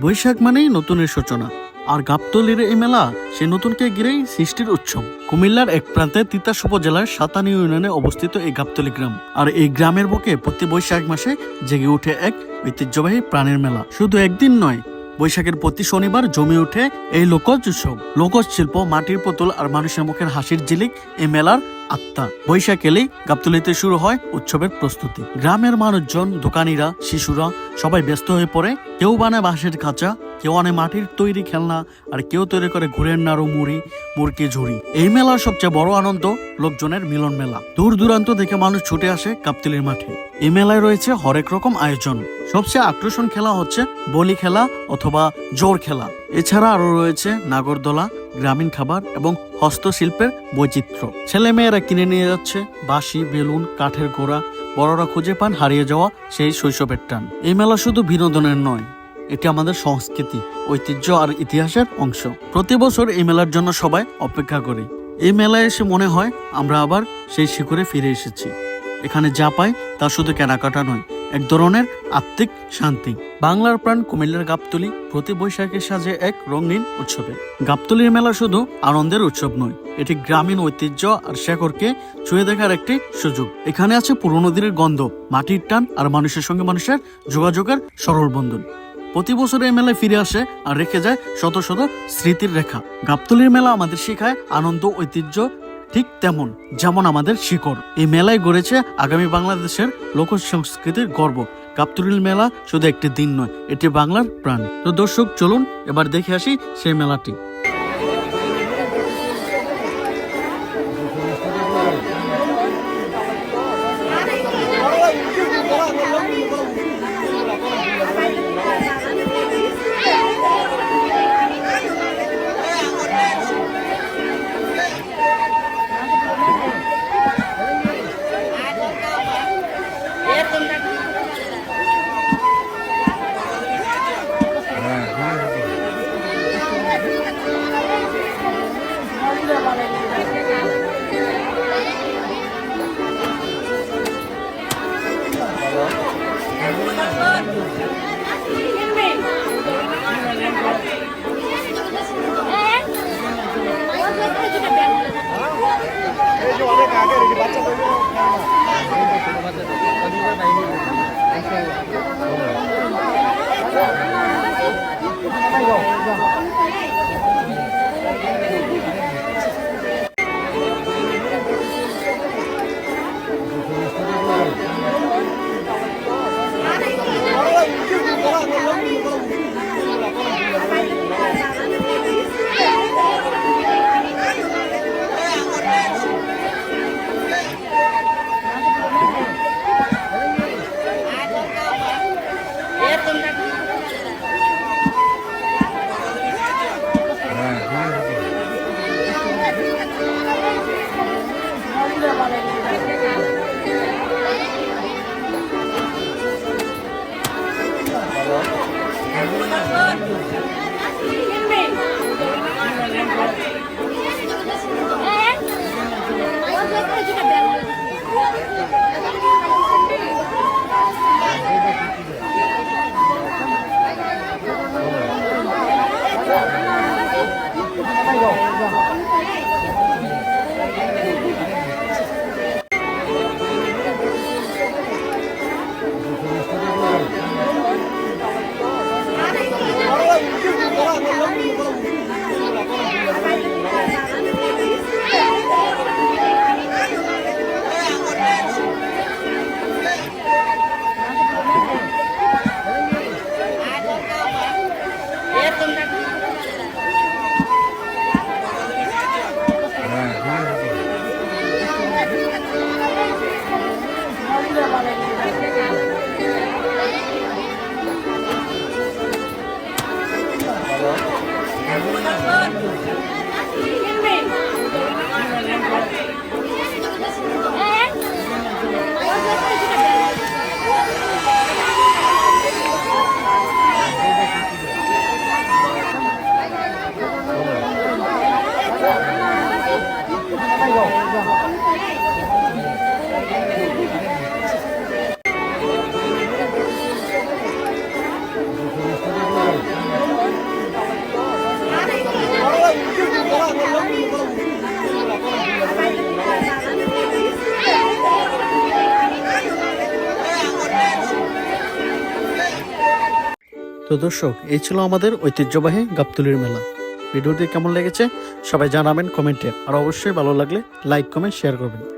বৈশাখ মানেই নতুনের সূচনা। আর গাবতলির এই মেলা, সে নতুনকে ঘিরেই সৃষ্টির উৎসব। কুমিল্লার এক প্রান্তে তিতাস উপজেলার সাতানি ইউনিয়নে অবস্থিত এই গাবতলি গ্রাম। আর এই গ্রামের বুকে প্রতি বৈশাখ মাসে জেগে ওঠে এক ঐতিহ্যবাহী প্রাণের মেলা। শুধু একদিন নয় বৈশাখের প্রতি শনিবার জমে ওঠে এই লোকজ উৎসব। লোকজ শিল্প, মাটির পুতুল আর মানুষের মুখের হাসির জিলিক এই মেলার আত্মা। বৈশাখ এলেই গাবতলিতে শুরু হয় উৎসবের প্রস্তুতি। গ্রামের মানুষজন, দোকানিরা, শিশুরা সবাই ব্যস্ত হয়ে পড়ে। কেউ বানায় বাঁশের খাঁচা কেউ আনে মাটির তৈরি খেলনা, আর কেউ তৈরি করে ঘুরের নাড়ু, মুড়ি, মুরকি, ঝুড়ি। এই মেলার সবচেয়ে বড় আনন্দ লোকজনের মিলন মেলা। দূর দূরান্ত থেকে মানুষ ছুটে আসে কাপ্তিলির মাঠে। এই মেলায় রয়েছে হরেক রকম আয়োজন। সবচেয়ে আকর্ষণ খেলা হচ্ছে বলি খেলা অথবা জোর খেলা। এছাড়া আরও রয়েছে নাগরদোলা, গ্রামীণ খাবার এবং হস্তশিল্পের বৈচিত্র্য। ছেলে মেয়েরা কিনে নিয়ে যাচ্ছে বাঁশি, বেলুন, কাঠের গোড়া। বড়রা খুঁজে পান হারিয়ে যাওয়া সেই শৈশবের টান। এই মেলা শুধু বিনোদনের নয় এটি আমাদের সংস্কৃতি, ঐতিহ্য আর ইতিহাসের অংশ। প্রতি বছর এই মেলার জন্য সবাই অপেক্ষা করি। এই মেলায় এসে মনে হয় আমরা আবার সেই শিখরে ফিরে এসেছি। এখানে যা পাই তা শুধু কেনাকাটা নয়, এক ধরনের আত্মিক শান্তি। বাংলার প্রাণ কুমিল্লার গাবতলি প্রতি বৈশাখে সাজে এক রঙিন উৎসবে। গাবতলির মেলা শুধু আনন্দের উৎসব নয়, এটি গ্রামীণ ঐতিহ্য আর শেখরকে ছুঁয়ে দেখার একটি সুযোগ। এখানে আছে পুরনো দিনের গন্ধ, মাটির টান আর মানুষের সঙ্গে মানুষের যোগাযোগের সরল বন্ধন। প্রতি বছর এই মেলায় ফিরে আসে আর রেখে যায় শত শত স্মৃতির রেখা। গাবতলির মেলা আমাদের শেখায় আনন্দ, ঐতিহ্য ঠিক তেমন, যেমন আমাদের শিকড়। এই মেলায় গড়েছে আগামী বাংলাদেশের লোক সংস্কৃতির গর্ব। গাবতলির মেলা শুধু একটি দিন নয়, এটি বাংলার প্রাণ। তো দর্শক, চলুন এবার দেখে আসি সেই মেলাটি। เลย তো দর্শক, এই ছিল আমাদের ঐতিহ্যবাহী গাবতুলির মেলা। ভিডিওটি কেমন লেগেছে সবাই জানাবেন কমেন্টে। আর অবশ্যই ভালো লাগলে লাইক, কমেন্ট, শেয়ার করবেন।